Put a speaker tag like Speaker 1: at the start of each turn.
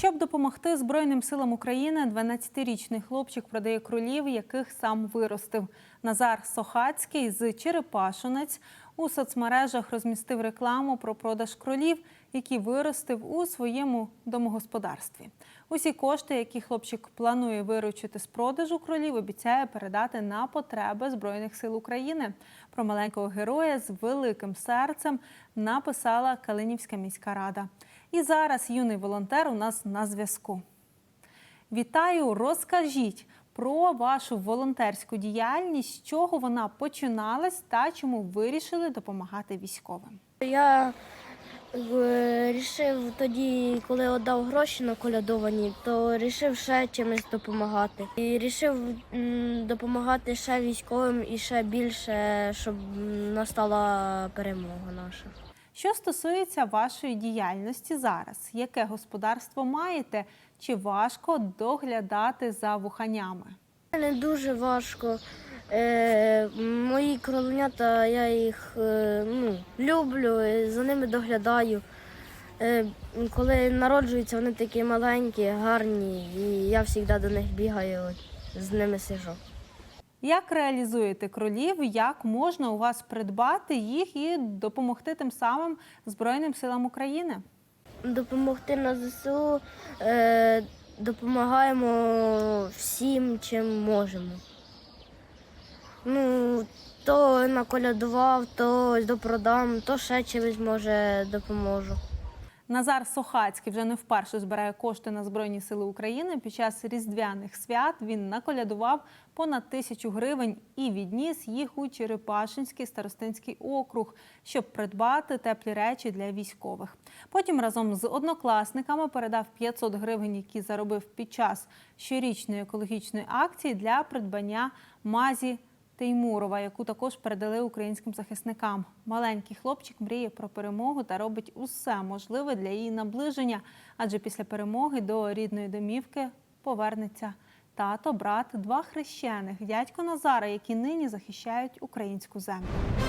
Speaker 1: Щоб допомогти Збройним силам України, 12-річний хлопчик продає кролів, яких сам виростив. Назар Сохацький з Черепашинець у соцмережах розмістив рекламу про продаж кролів, які виростив у своєму домогосподарстві. Усі кошти, які хлопчик планує виручити з продажу кролів, обіцяє передати на потреби Збройних сил України. Про маленького героя з великим серцем написала Калинівська міська рада. І зараз юний волонтер у нас на зв'язку. Вітаю, розкажіть про вашу волонтерську діяльність, з чого вона починалась та чому вирішили допомагати військовим.
Speaker 2: Я вирішив тоді, коли віддав гроші на колядовані, то вирішив ще чимось допомагати. І вирішив допомагати ще військовим і ще більше, щоб настала перемога наша.
Speaker 1: Що стосується вашої діяльності зараз, яке господарство маєте? Чи важко доглядати за вуханями?
Speaker 2: Не дуже важко. Е, мої кроленята, я їх е, ну, люблю, е, за ними доглядаю. Е, коли народжуються, вони такі маленькі, гарні, і я завжди до них бігаю, з ними сижу.
Speaker 1: Як реалізуєте кролів? Як можна у вас придбати їх і допомогти тим самим Збройним силам України?
Speaker 2: Допомогти на ЗСУ е, допомагаємо всім, чим можемо. Ну, то наколядував, то допродам, то ще чимось може допоможу.
Speaker 1: Назар Сохацький вже не вперше збирає кошти на Збройні Сили України. Під час різдвяних свят він наколядував понад тисячу гривень і відніс їх у Черепашинський старостинський округ, щоб придбати теплі речі для військових. Потім разом з однокласниками передав 500 гривень, які заробив під час щорічної екологічної акції для придбання мазі Теймурова, яку також передали українським захисникам. Маленький хлопчик мріє про перемогу та робить усе можливе для її наближення, адже після перемоги до рідної домівки повернеться тато, брат, два хрещених, дядько Назара, які нині захищають українську землю.